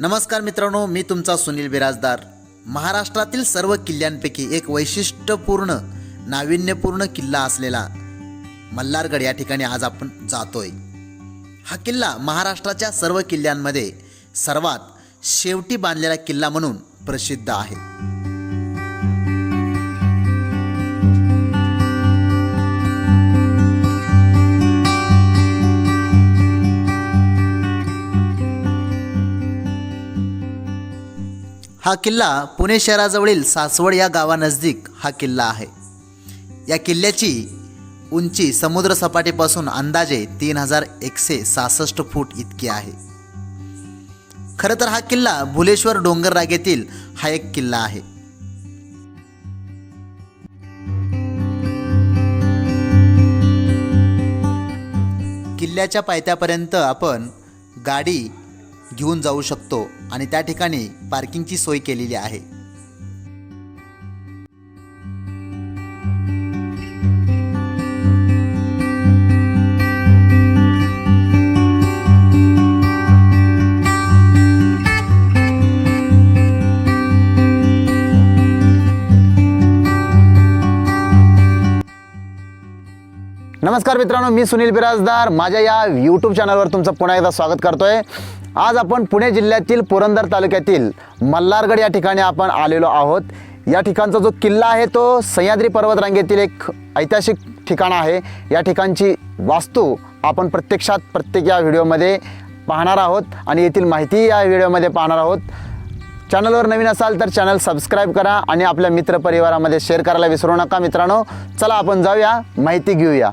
नमस्कार मित्रांनो मी तुमचा सुनील बिराजदार. महाराष्ट्रातील सर्व किल्ल्यांपैकी एक वैशिष्ट्यपूर्ण नाविन्यपूर्ण किल्ला असलेला मल्हारगड या ठिकाणी आज आपण जातोय. हा किल्ला महाराष्ट्राच्या सर्व किल्ल्यांमध्ये सर्वात शेवटी बांधलेला किल्ला म्हणून प्रसिद्ध आहे. हा किल्ला पुणे शहराजवळील सासवड या गावानजदीक हा किल्ला आहे. या किल्ल्याची उंची समुद्रसपाटीपासून अंदाजे तीन हजार एकशे सहासष्ट फूट इतकी आहे. खरं तर हा किल्ला भुलेश्वर डोंगर रागेतील हा एक किल्ला आहे. किल्ल्याच्या पायथ्यापर्यंत आपण गाडी घेऊन जाऊ शकतो आणि त्या ठिकाणी पार्किंगची सोय केलेली आहे. नमस्कार मित्रांनो मी सुनील बिराजदार. माझ्या या यूट्यूब चॅनलवर तुमचं पुन्हा एकदा स्वागत करतोय. आज आपण पुणे जिल्ह्यातील पुरंदर तालुक्यातील मल्हारगड या ठिकाणी आपण आलेलो आहोत. या ठिकाणचा जो किल्ला आहे तो सह्याद्री पर्वतरांगेतील एक ऐतिहासिक ठिकाण आहे. या ठिकाणची वास्तू आपण प्रत्यक्षात प्रत्येक या व्हिडिओमध्ये पाहणार आहोत आणि येथील माहिती या व्हिडिओमध्ये पाहणार आहोत. चॅनलवर नवीन असाल तर चॅनल सबस्क्राईब करा आणि आपल्या मित्रपरिवारामध्ये शेअर करायला विसरू नका मित्रांनो. चला आपण जाऊया. माहिती घेऊया.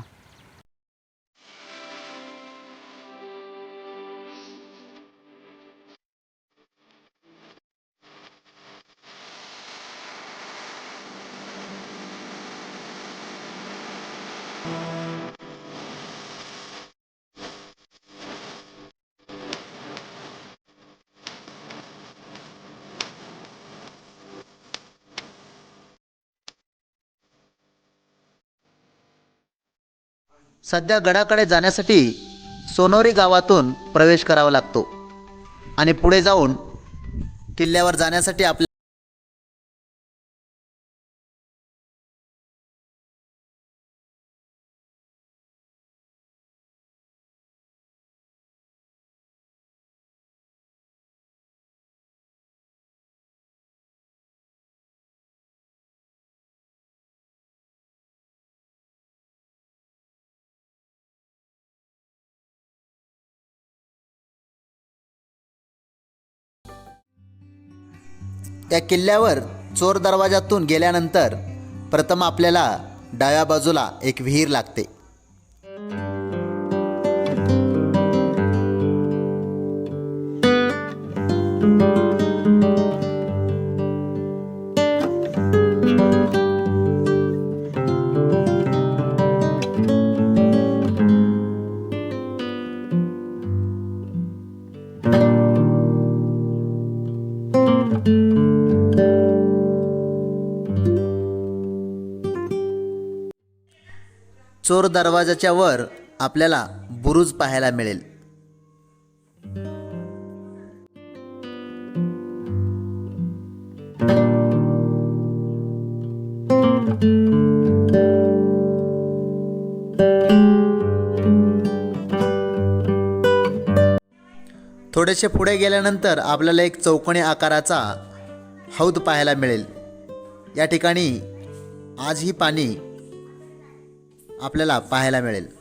सध्या गडाकडे जाण्यासाठी सोनोरी गावातून प्रवेश करावा लागतो. आणि पुढे जाऊन किल्ल्यावर जाण्यासाठी आपल्या त्या किल्ल्यावर चोर दरवाजातून गेल्यानंतर प्रथम आपल्याला डाव्या बाजूला एक विहीर लागते. चोर दरवाजाच्या वर आपल्याला बुरुज पाहायला मिळेल. थोडेसे पुढे गेल्यानंतर आपल्याला एक चौकोनी आकाराचा हौद पाहायला मिळेल. या ठिकाणी आजही पाणी आपल्याला पाहायला मिळेल.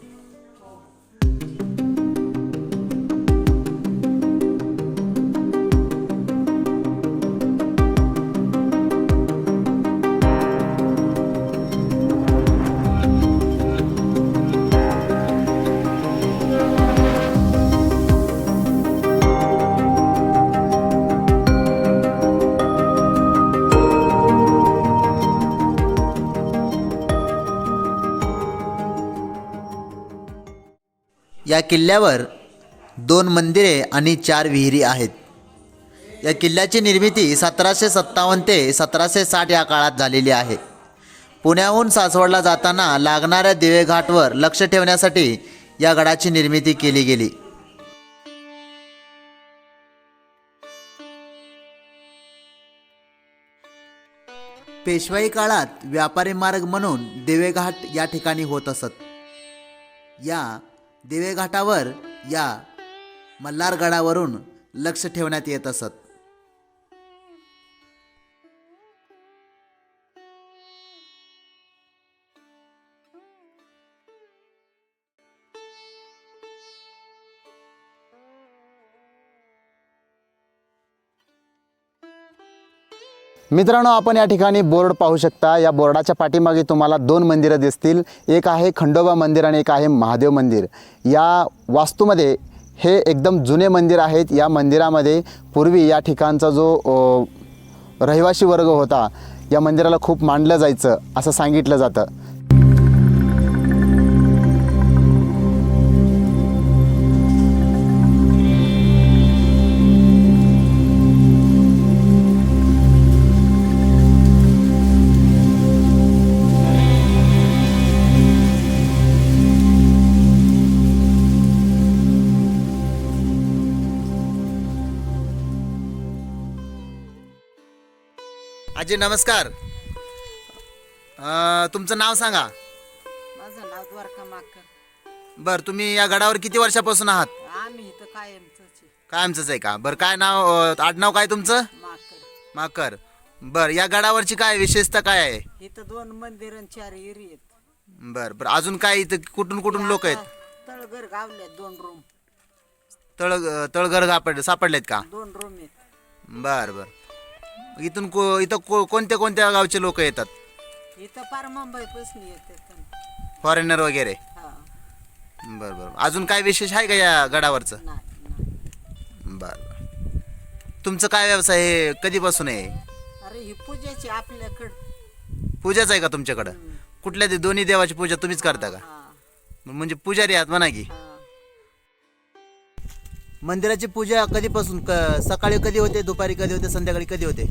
या किल्ल्यावर दोन मंदिरे आणि चार विहिरी आहेत. या किल्ल्याची निर्मिती सतराशे सत्तावन्न ते सतराशे साठ या काळात झालेली आहे. पुण्याहून सासवडला जाताना लागणाऱ्या दिवेघाटवर लक्ष ठेवण्यासाठी या गडाची निर्मिती केली गेली. पेशवाई काळात व्यापारी मार्ग म्हणून दिवेघाट या ठिकाणी होत असत. या दिवेघाटावर या मल्हारगडावरून लक्ष ठेवण्यात येत असत. मित्रांनो आपण या ठिकाणी बोर्ड पाहू शकता या बोर्डाच्या पाठीमागे तुम्हाला दोन मंदिरं दिसतील. एक आहे खंडोबा मंदिर आणि एक आहे महादेव मंदिर. या वास्तूमध्ये हे एकदम जुने मंदिर आहेत. या मंदिरामध्ये पूर्वी या ठिकाणचा जो रहिवासी वर्ग होता या मंदिराला खूप मांडलं जायचं असं सांगितलं जातं. आजी नमस्कार. अं, तुमचं नाव सांगा. माझं नाव द्वारका माकर. बरं तुम्ही या गडावर किती वर्षापासून आहात? आम्ही इथं कायमच आहे. कायमचंच आहे का? बरं काय नाव अं, आडनाव काय तुमचं? माकर. माकर. बरं या गडावरची काय विशेषता काय आहे? इथं दोन मंदिर आणि चार एरी आहेत. बरं बरं अजून काय इथं कुठून कुठून लोक आहेत? तळघर गावले दोन रूम तळ तळघर सापड सापडलेत का? दोन रूम आहेत. बरं बरं. इथून को इथं को कोणत्या कोणत्या गावचे लोक येतात? इथं पार मुंबई पासून येतात फॉरेनर वगैरे? हा. बरं बरं. अजून काय विशेष आहे का या गडावरचं? नाही नाही. बरं बरं. तुमचं काय व्यवसाय आहे कधीपासून आहे? अरे ही पूजाची आपल्याकडं. पूजाच आहे का तुमच्याकडं? कुठल्या दे- दोन्ही देवाची पूजा तुम्हीच करता का? हा. म्हणजे पुजारी आहात म्हणा की. हा. मंदिराची पूजा कधीपासून? क सकाळी कधी होते दुपारी कधी होते संध्याकाळी कधी होते?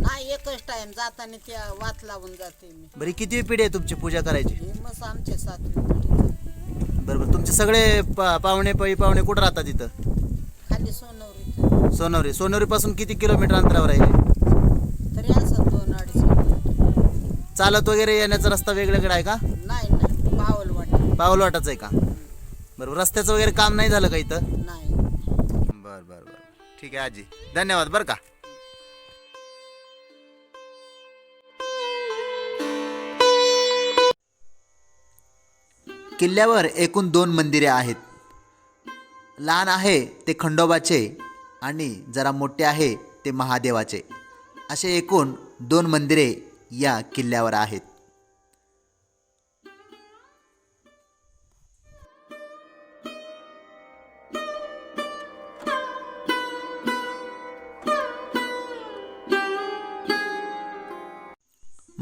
नाही एकच टाइम जाताना त्या वात लावून जाते मी. बरं किती पिढी आहे तुमची पूजा करायची? हे आमचे सातवी पिढी. बरोबर तुमचे सगळे पा पाहुणे पळी पाहुणे कुठं राहतात इथं? खाली सोनवरी सोनवरी सोनवरीपासून किती किलोमीटर अंतरावर आहे तरी असं दोन अडीच किलोमीटर. चालत वगैरे येण्याचा रस्ता वेगवेगळा आहे का? नाही नाही. पावल वाटत पावलवाटाच आहे का? बरोबर रस्त्याचं वगैरे काम नाही झालं का इथं? ठीक आहे आजी. धन्यवाद बरं का? किल्ल्यावर एकूण दोन मंदिरे आहेत. लहान आहे ते खंडोबाचे आणि जरा मोठे आहे ते महादेवाचे. असे एकूण दोन मंदिरे या किल्ल्यावर आहेत.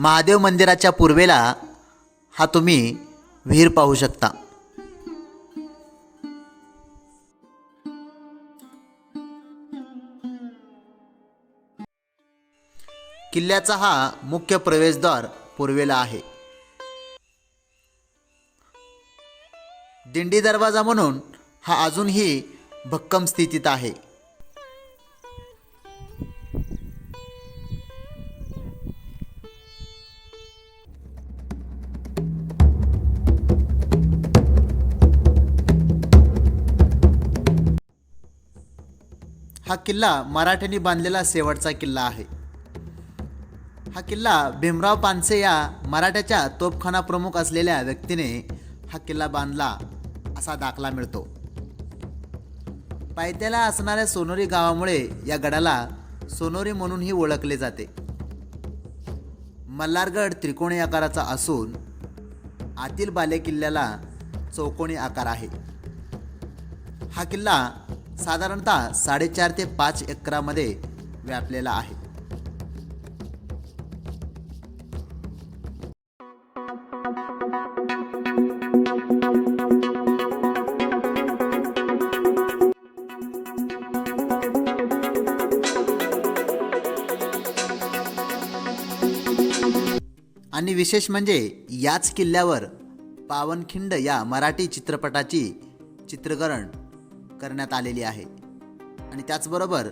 महादेव मंदिराच्या पूर्वेला हा तुम्ही विहीर पाहू शकता. किल्ल्याचा हा मुख्य प्रवेशद्वार पूर्वेला आहे. दिंडी दरवाजा म्हणून हा अजूनही भक्कम स्थितीत आहे. हा किल्ला मराठ्यांनी बांधलेला शेवटचा किल्ला आहे. हा किल्ला भीमराव पानसे या मराठ्याच्या तोफखाना प्रमुख असलेल्या व्यक्तीने हा किल्ला बांधला असा दाखला मिळतो. पायथ्याला असणाऱ्या सोनोरी गावामुळे या गडाला सोनोरी म्हणूनही ओळखले जाते. मल्हारगड त्रिकोणी आकाराचा असून आतील बाले किल्ल्याला चौकोनी आकार आहे. हा किल्ला साधारणतः साडेचार ते पाच एकरामध्ये व्यापलेला आहे. आणि विशेष म्हणजे याच किल्ल्यावर पावनखिंड या मराठी चित्रपटाची चित्रकरण करण्यात आलेली आहे. आणि त्याचबरोबर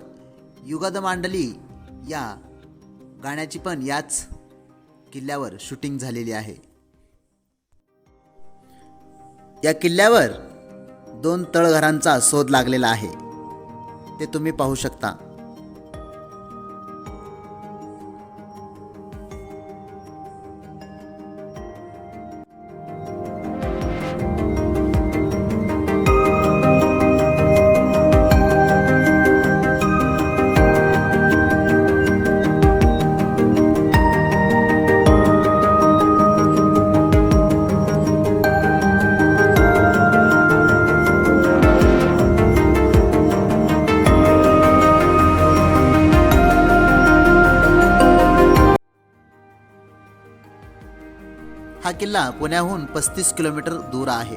युगद मांडली या गाण्याची पण याच किल्ल्यावर शूटिंग झालेली आहे. या किल्ल्यावर दोन तळघरांचा शोध लागलेला आहे. ते तुम्ही पाहू शकता. किल्ला पुण्याहून पस्तीस किलोमीटर दूर आहे.